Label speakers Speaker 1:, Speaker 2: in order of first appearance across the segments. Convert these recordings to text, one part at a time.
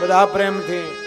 Speaker 1: બધા પ્રેમથી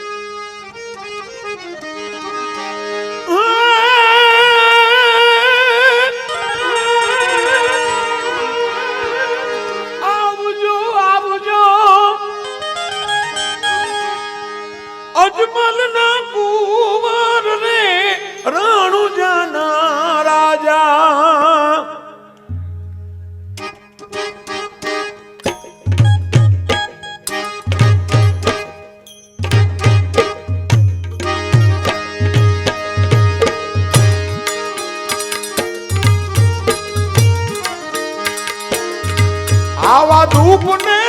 Speaker 1: આવા ધૂપ ને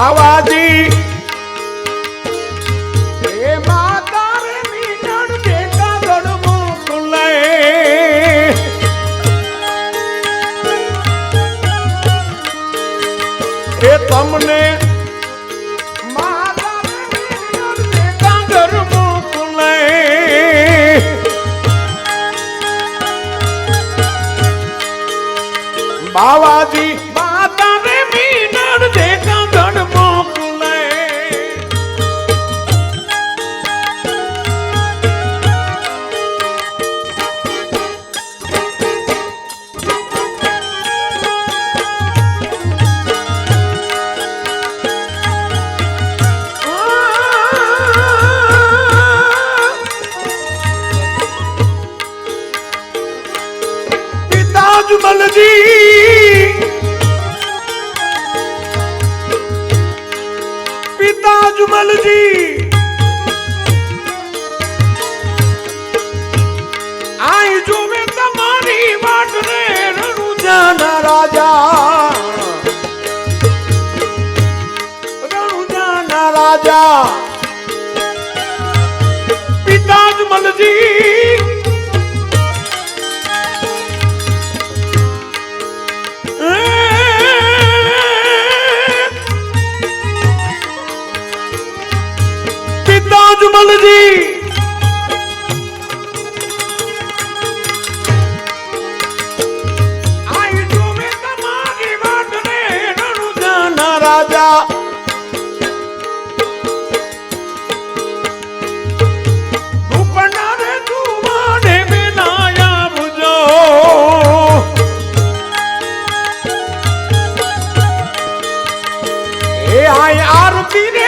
Speaker 1: આવાજી રાજા. પિતા જ મનજી પિતા મનજી. એ આય આરતી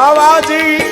Speaker 1: બાવાજી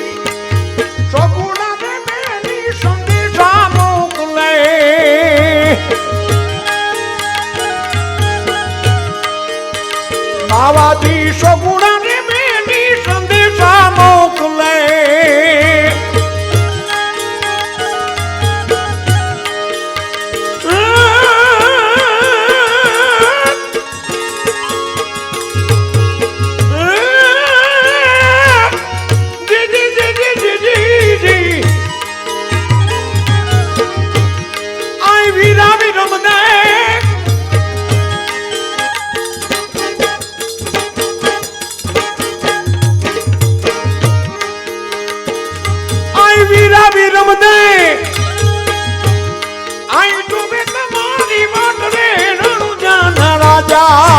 Speaker 1: 나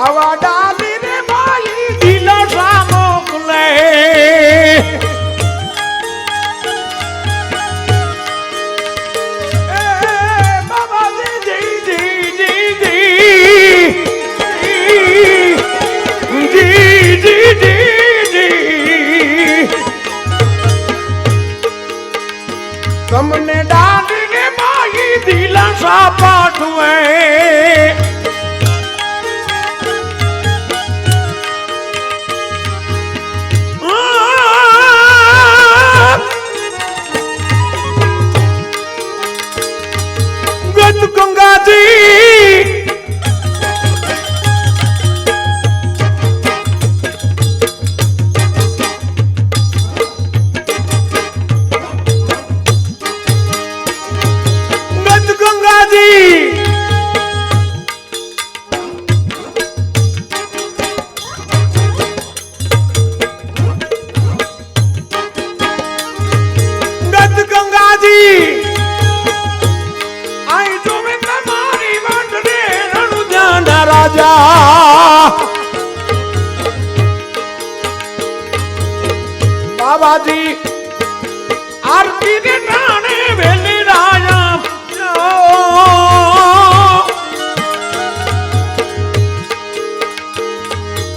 Speaker 1: આવા ડાલીને માલી દિલો સામો મોકલે તમને ડાલીને માઈ દિલા સા પાઠવે. রাজি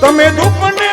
Speaker 1: તમે ધૂપને